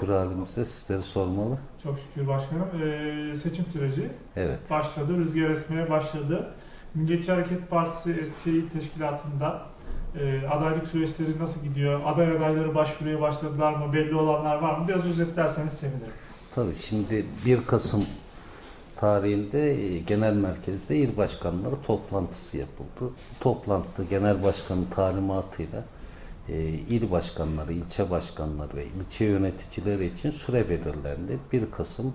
şükür halimize sizleri sormalı. Çok şükür başkanım. Ee, seçim süreci Evet. başladı, rüzgar esmeye başladı. Milliyetçi Hareket Partisi Eskişehir Teşkilatı'nda e, adaylık süreçleri nasıl gidiyor? Aday adayları başvuruya başladılar mı? Belli olanlar var mı? Biraz özetlerseniz sevinirim. Tabii şimdi 1 Kasım tarihinde e, genel merkezde il başkanları toplantısı yapıldı. Toplantı genel başkanın talimatıyla il başkanları, ilçe başkanları ve ilçe yöneticileri için süre belirlendi. 1 Kasım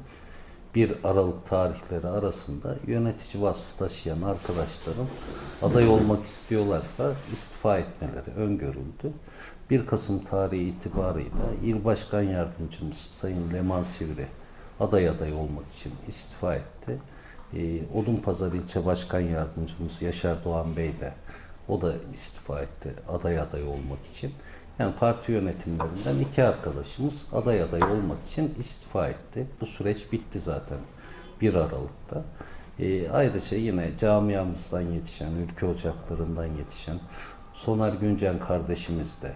1 Aralık tarihleri arasında yönetici vasfı taşıyan arkadaşlarım aday olmak istiyorlarsa istifa etmeleri öngörüldü. 1 Kasım tarihi itibarıyla İl Başkan Yardımcımız Sayın Leman Sivri aday aday olmak için istifa etti. Ee, Odunpazarı İlçe Başkan Yardımcımız Yaşar Doğan Bey de o da istifa etti aday aday olmak için. Yani parti yönetimlerinden iki arkadaşımız aday aday olmak için istifa etti. Bu süreç bitti zaten 1 Aralık'ta. Ee, ayrıca yine camiamızdan yetişen, ülke ocaklarından yetişen Soner Güncen kardeşimiz de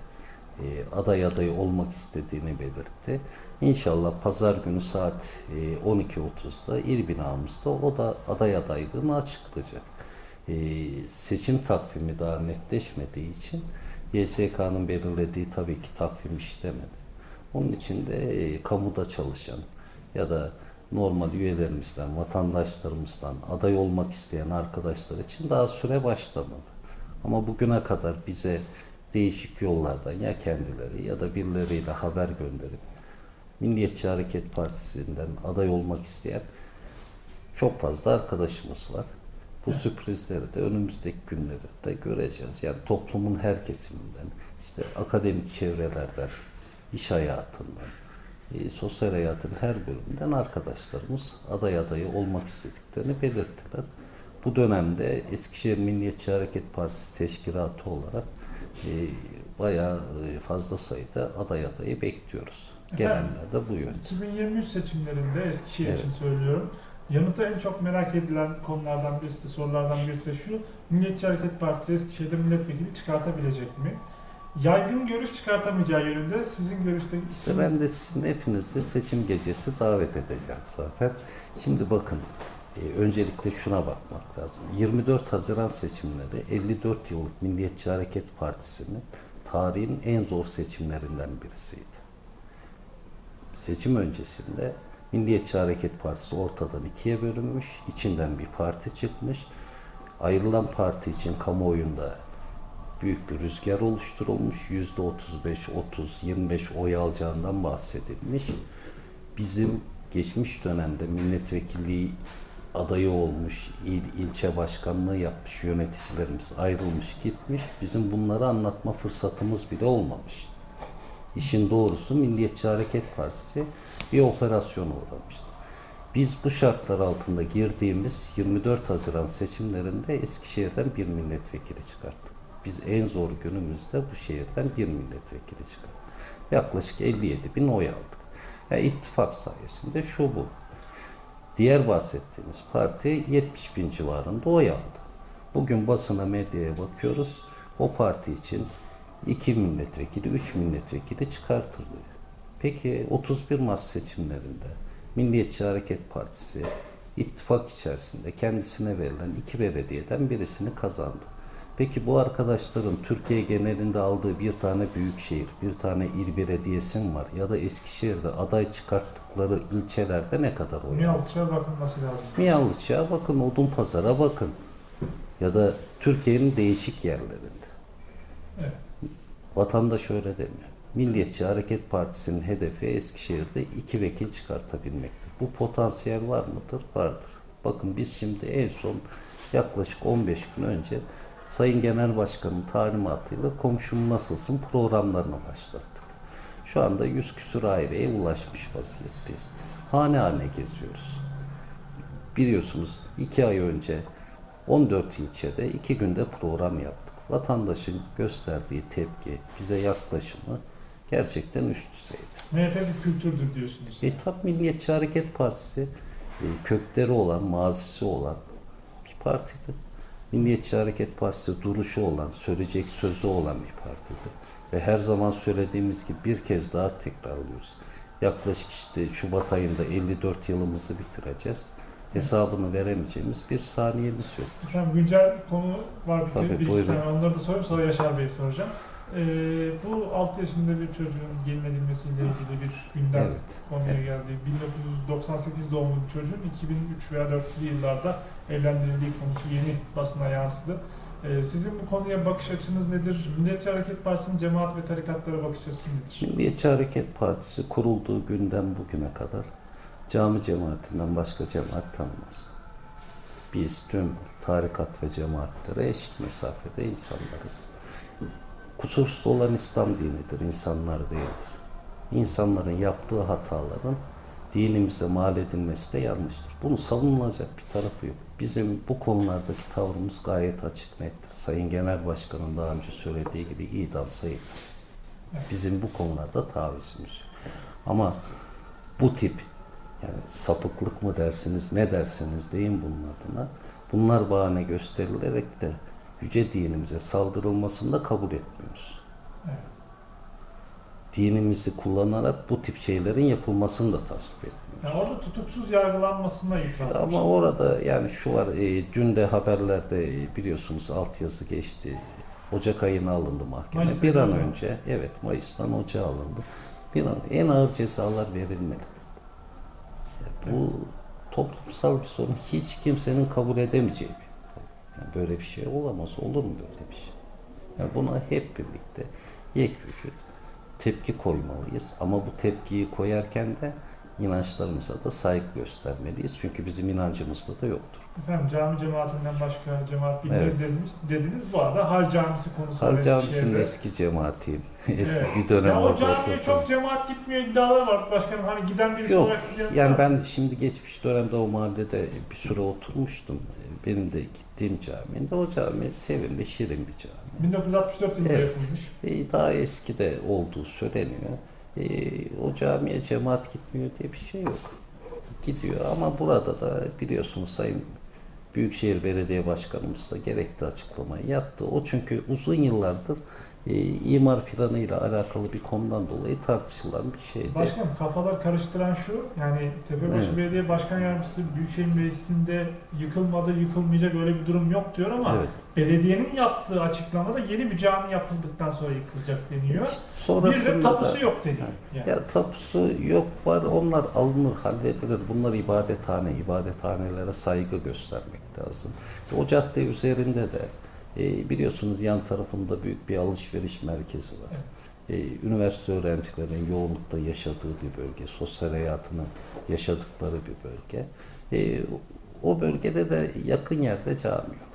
e, aday adayı olmak istediğini belirtti. İnşallah pazar günü saat e, 12.30'da il binamızda o da aday adaylığını açıklayacak. E, seçim takvimi daha netleşmediği için YSK'nın belirlediği tabii ki takvim işlemedi. Onun için de e, kamuda çalışan ya da normal üyelerimizden, vatandaşlarımızdan aday olmak isteyen arkadaşlar için daha süre başlamadı. Ama bugüne kadar bize değişik yollardan ya kendileri ya da birileriyle haber gönderip Milliyetçi Hareket Partisi'nden aday olmak isteyen çok fazla arkadaşımız var. Bu sürprizleri de önümüzdeki günlerde göreceğiz. Yani toplumun her kesiminden, işte akademik çevrelerden, iş hayatından, e, sosyal hayatın her bölümünden arkadaşlarımız aday adayı olmak istediklerini belirttiler. Bu dönemde Eskişehir Milliyetçi Hareket Partisi teşkilatı olarak e, bayağı e, fazla sayıda aday adayı bekliyoruz. Gelenler de bu yönde. 2023 seçimlerinde Eskişehir Evet. için söylüyorum. Yanıtı en çok merak edilen konulardan birisi, sorulardan birisi de şu. Milliyetçi Hareket Partisi Eskişehir'de milletvekili çıkartabilecek mi? Yaygın görüş çıkartamayacağı yönünde sizin görüşte İşte ben de sizin hepinizi seçim gecesi davet edeceğim zaten. Şimdi bakın, e, öncelikle şuna bakmak lazım. 24 Haziran seçimleri 54 yıllık Milliyetçi Hareket Partisi'nin tarihin en zor seçimlerinden birisiydi. Seçim öncesinde Milliyetçi Hareket Partisi ortadan ikiye bölünmüş, içinden bir parti çıkmış. Ayrılan parti için kamuoyunda büyük bir rüzgar oluşturulmuş. Yüzde 35, 30, 25 oy alacağından bahsedilmiş. Bizim geçmiş dönemde milletvekilliği adayı olmuş, il, ilçe başkanlığı yapmış yöneticilerimiz ayrılmış gitmiş. Bizim bunları anlatma fırsatımız bile olmamış. İşin doğrusu Milliyetçi Hareket Partisi bir operasyona uğramıştı. Biz bu şartlar altında girdiğimiz 24 Haziran seçimlerinde Eskişehir'den bir milletvekili çıkarttık. Biz en zor günümüzde bu şehirden bir milletvekili çıkarttık. Yaklaşık 57 bin oy aldık. Yani ittifak sayesinde şu bu. Diğer bahsettiğimiz parti 70 bin civarında oy aldı. Bugün basına medyaya bakıyoruz. O parti için 2 milletvekili, 3 milletvekili çıkartılıyor. Peki 31 Mart seçimlerinde Milliyetçi Hareket Partisi ittifak içerisinde kendisine verilen iki belediyeden birisini kazandı. Peki bu arkadaşların Türkiye genelinde aldığı bir tane büyükşehir, bir tane il belediyesi var? Ya da Eskişehir'de aday çıkarttıkları ilçelerde ne kadar oy aldı? Miyalıç'a bakılması lazım. Miyalıç'a bakın, Odunpazar'a bakın. Ya da Türkiye'nin değişik yerlerinde. Vatandaş öyle demiyor. Milliyetçi Hareket Partisi'nin hedefi Eskişehir'de iki vekil çıkartabilmektir. Bu potansiyel var mıdır? Vardır. Bakın biz şimdi en son yaklaşık 15 gün önce Sayın Genel Başkan'ın talimatıyla komşum nasılsın programlarını başlattık. Şu anda 100 küsur aileye ulaşmış vaziyetteyiz. Hane hane geziyoruz. Biliyorsunuz iki ay önce 14 ilçede iki günde program yaptık. Vatandaşın gösterdiği tepki, bize yaklaşımı gerçekten üst düzeyde. MHP bir kültürdür diyorsunuz. E tabi Milliyetçi Hareket Partisi e, kökleri olan, mazisi olan bir partidir. Milliyetçi Hareket Partisi duruşu olan, söyleyecek sözü olan bir partidir. Ve her zaman söylediğimiz gibi bir kez daha tekrarlıyoruz. Yaklaşık işte Şubat ayında 54 yılımızı bitireceğiz. Hesabını veremeyeceğimiz bir saniyemiz yok. Efendim güncel konu var bir, Tabii, bir iki buyurun. tane. Onları da sorayım sonra Yaşar Bey'e soracağım. Ee, bu 6 yaşında bir çocuğun gelin edilmesiyle ilgili bir gündem Evet. konuya Evet. geldi. 1998 doğumlu bir çocuğun 2003 veya 4'lü yıllarda evlendirildiği konusu yeni basına yansıdı. Ee, sizin bu konuya bakış açınız nedir? Milliyetçi Hareket Partisi'nin cemaat ve tarikatlara bakış açısı nedir? Milliyetçi Hareket Partisi kurulduğu günden bugüne kadar cami cemaatinden başka cemaat tanımaz. Biz tüm tarikat ve cemaatlere eşit mesafede insanlarız. Kusursuz olan İslam dinidir, insanlar değildir. İnsanların yaptığı hataların dinimize mal edilmesi de yanlıştır. Bunu savunulacak bir tarafı yok. Bizim bu konulardaki tavrımız gayet açık nettir. Sayın Genel Başkan'ın daha önce söylediği gibi idam sayılır. Bizim bu konularda tavizimiz yok. Ama bu tip yani sapıklık mı dersiniz ne derseniz deyin bunun adına bunlar bahane gösterilerek de yüce dinimize saldırılmasını da kabul etmiyoruz. Evet. Dinimizi kullanarak bu tip şeylerin yapılmasını da tasvip etmiyoruz. Yani orada tutuksuz yargılanmasına yüklenmiş. Ama orada yani şu var, e, dün de haberlerde e, biliyorsunuz altyazı geçti. Ocak ayına alındı mahkeme. Mayıs'ta bir an önce, evet Mayıs'tan Ocağa alındı. Bir an en ağır cezalar verilmeli. Bu toplumsal bir sorun. Hiç kimsenin kabul edemeyeceği bir. Yani böyle bir şey olamaz. Olur mu böyle bir şey? Yani buna hep birlikte yekvücut tepki koymalıyız. Ama bu tepkiyi koyarken de inançlarımıza da saygı göstermeliyiz. Çünkü bizim inancımızda da yoktur. Efendim cami cemaatinden başka cemaat bilmez Evet. dediniz, dediniz. Bu arada Hal Camisi konusu. Hal Camisi'nin Eskişehir'de. eski cemaatiyim. Eski Evet. bir dönem ya orada oturdum. çok cemaat gitmiyor iddiaları var başkanım. Hani giden birisi Yok. olarak gidiyor. Yani ben şimdi geçmiş dönemde o mahallede bir süre oturmuştum. Benim de gittiğim caminde o cami sevimli, şirin bir cami. 1964 yılında Evet. yapılmış. E, daha eski de olduğu söyleniyor. E, o camiye cemaat gitmiyor diye bir şey yok. Gidiyor ama burada da biliyorsunuz Sayın Büyükşehir Belediye Başkanımız da gerekli açıklamayı yaptı. O çünkü uzun yıllardır e, imar planıyla alakalı bir konudan dolayı tartışılan bir şeydi. Başkanım kafalar karıştıran şu, yani Tepebaşı Evet. Belediye Başkan Yardımcısı Büyükşehir Meclisi'nde yıkılmadı, yıkılmayacak öyle bir durum yok diyor ama Evet. belediyenin yaptığı açıklamada yeni bir cami yapıldıktan sonra yıkılacak deniyor. İşte Bir de sonrasında da tapusu yok deniyor. Yani. Ya tapusu yok var onlar alınır halledilir. Bunlar ibadethane. ibadethanelere saygı göstermek lazım. O cadde üzerinde de e, biliyorsunuz yan tarafında büyük bir alışveriş merkezi var. E, üniversite öğrencilerinin yoğunlukta yaşadığı bir bölge. Sosyal hayatını yaşadıkları bir bölge. E, o bölgede de yakın yerde cami yok.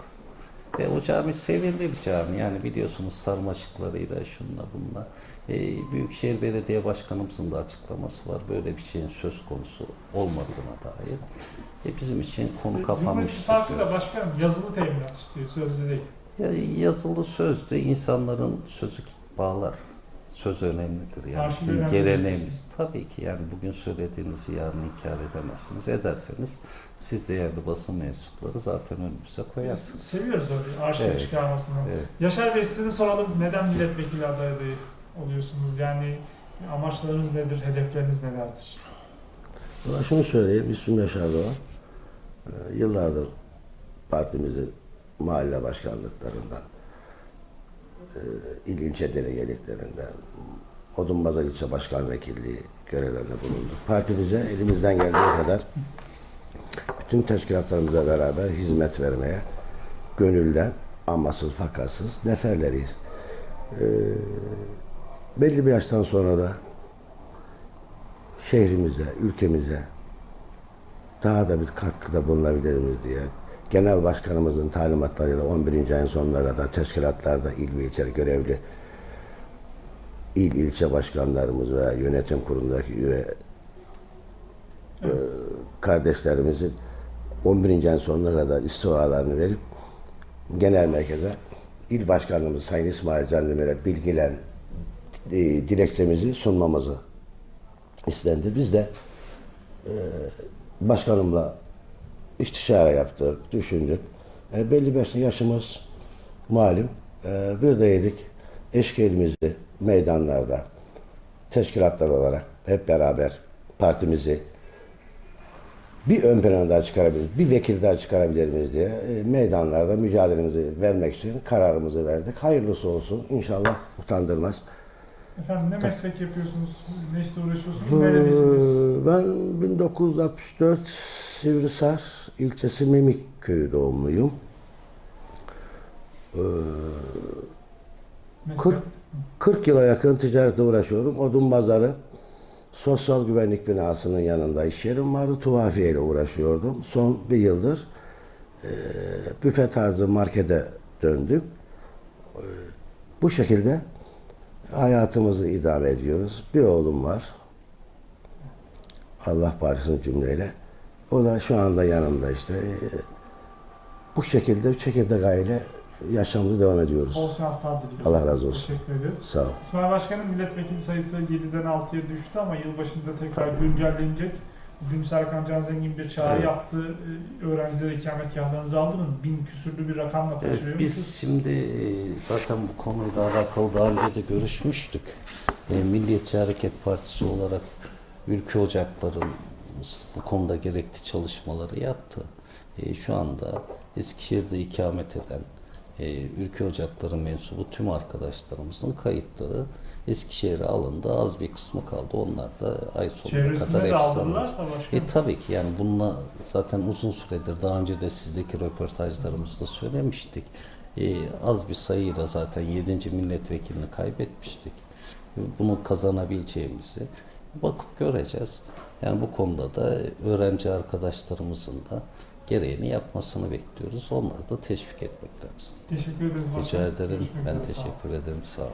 Ve o cami sevimli bir cami. Yani biliyorsunuz sarmaşıklarıyla şunla bunla. E, Büyükşehir Belediye Başkanımızın da açıklaması var. Böyle bir şeyin söz konusu olmadığına dair. E, bizim için konu Cumhuriyet kapanmıştır. Da başkanım yazılı teminat istiyor, sözlü değil. Ya, yazılı sözde insanların sözü bağlar. Söz önemlidir. Yani Arşiv bizim geleneğimiz. Tabii ki yani bugün söylediğinizi yarın inkar edemezsiniz. Ederseniz siz değerli basın mensupları zaten önümüze koyarsınız. Seviyoruz öyle arşiv Evet. çıkarmasını. Evet. Yaşar Bey size soralım neden milletvekili adayı oluyorsunuz? Yani amaçlarınız nedir, hedefleriniz nelerdir? Valla şunu söyleyeyim, ismim Yaşar Doğan. Ee, yıllardır partimizin mahalle başkanlıklarından, e, il ilçe delegeliklerinden, ilçe başkan vekilliği görevlerinde bulunduk. Partimize elimizden geldiği kadar bütün teşkilatlarımızla beraber hizmet vermeye gönülden, amasız fakatsız neferleriyiz. Ee, belli bir yaştan sonra da şehrimize, ülkemize daha da bir katkıda bulunabiliriz diye Genel Başkanımızın talimatlarıyla 11. ayın sonuna kadar teşkilatlarda il ve ilçe görevli il ilçe başkanlarımız veya yönetim kurulundaki üye e, kardeşlerimizin 11. ayın sonuna kadar istifalarını verip genel merkeze il başkanımız Sayın İsmail Can Demir'e bilgilen e, dilekçemizi sunmamızı istendi. Biz de e, başkanımla istişare yaptık, düşündük. E, belli bir yaşımız malum. E, bir de yedik. Eşkelimizi meydanlarda teşkilatlar olarak hep beraber partimizi bir ön plana daha çıkarabiliriz, bir vekil daha çıkarabilir miyiz diye e, meydanlarda mücadelemizi vermek için kararımızı verdik. Hayırlısı olsun. İnşallah utandırmaz. Efendim ne meslek yapıyorsunuz? Ne işle uğraşıyorsunuz? Nerelisiniz? Ben 1964 Sivrisar ilçesi Memik köyü doğumluyum. Ee, Meslek. 40 40 yıla yakın ticaretle uğraşıyorum. Odun Bazarı Sosyal Güvenlik Binası'nın yanında iş yerim vardı. Tuhafiye ile uğraşıyordum. Son bir yıldır e, büfe tarzı markete döndüm. E, bu şekilde hayatımızı idame ediyoruz. Bir oğlum var. Allah bağışlasın cümleyle. O da şu anda yanımda işte. Bu şekilde çekirdek aile yaşamımıza devam ediyoruz. Bol şanslar diliyorum. Allah razı olsun. Teşekkür ederiz. Sağ ol. İsmail Başkan'ın milletvekili sayısı 7'den 6'ya düştü ama yılbaşında tekrar güncellenecek. Bugün Serkan Can Zengin bir çağrı Evet. yaptı. Ee, Öğrencilere ikametgahlarınızı aldırın. Bin küsürlü bir rakamla Evet, biz şimdi e, zaten bu konuyla alakalı daha önce de görüşmüştük. E, Milliyetçi Hareket Partisi olarak ülke ocaklarımız bu konuda gerekli çalışmaları yaptı. E, şu anda Eskişehir'de ikamet eden e, ülke ocakları mensubu tüm arkadaşlarımızın kayıtları Eskişehir'e alındı. Az bir kısmı kaldı. Onlar da ay sonuna kadar Çevresinde hepsi başkanım. E tabii ki yani bununla zaten uzun süredir daha önce de sizdeki röportajlarımızda söylemiştik. E, az bir sayıyla zaten 7. milletvekilini kaybetmiştik. E, Bunu kazanabileceğimizi bakıp göreceğiz. Yani bu konuda da öğrenci arkadaşlarımızın da gereğini yapmasını bekliyoruz. Onları da teşvik etmek lazım. Teşekkür ederiz Rica ederim. Görüşmek Ben teşekkür ederim. Sağ olun.